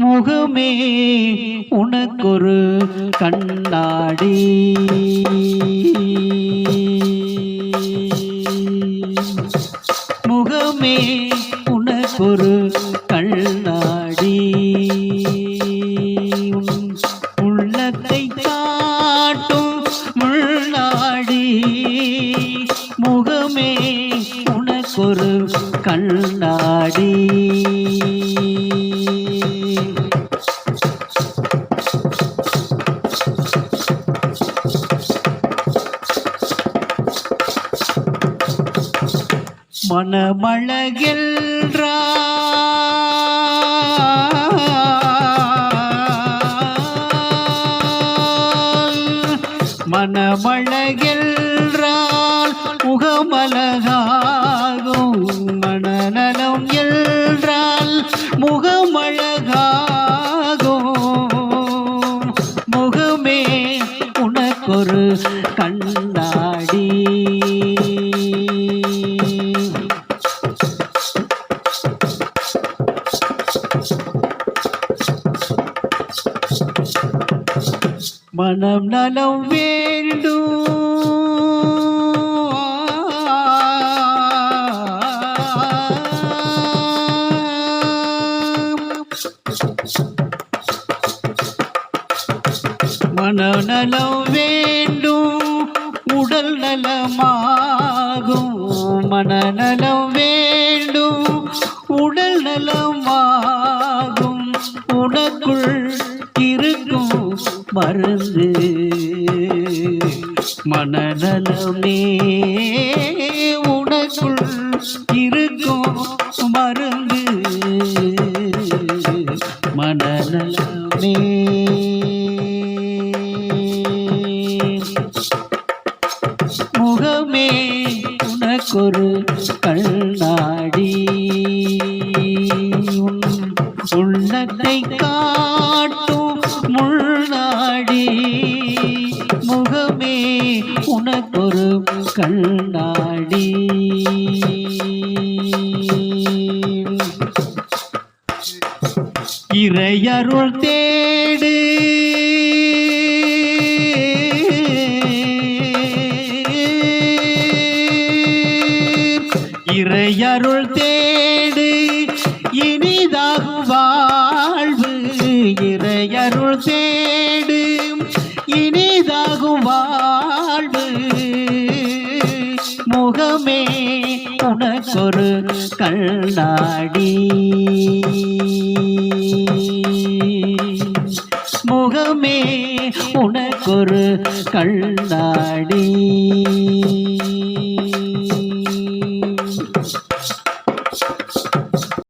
முகமே உனக்கொரு கண்ணாடி. முகமே உனக்கொரு கண்ணாடி. உள்ளத்தை காட்டும் முள்ளாடி. முகமே உனக்கொரு கண்ணாடி. மனமழகின்றா மனமழகின்றால் முகமழகாகும். மனநலம் என்றால் முகமழகாகும். முகமே உனக்கொரு கண்ணாடி மனம் நலம் வேண்டும். மனம் நலம் வேண்டும். உடல் நலமாகும். மனநலம் வேண்டும். உடல் நலமாகும் வந்து மனநலமே உனக்குள் இருக்கும் மருந்து. மனநலமே முகமே உனக்கொரு கண்ணாடி. உள்ளத்தை காட்டும் உலகமே உனக்கொரு கண்ணாடி. இறையருள் தேடு. இறையருள் தேடு. இனிதாகும் வாழ்வு இறையருள் தேடு. உனக்கொரு கண்ணாடி. முகமே உனக்கொரு கண்ணாடி.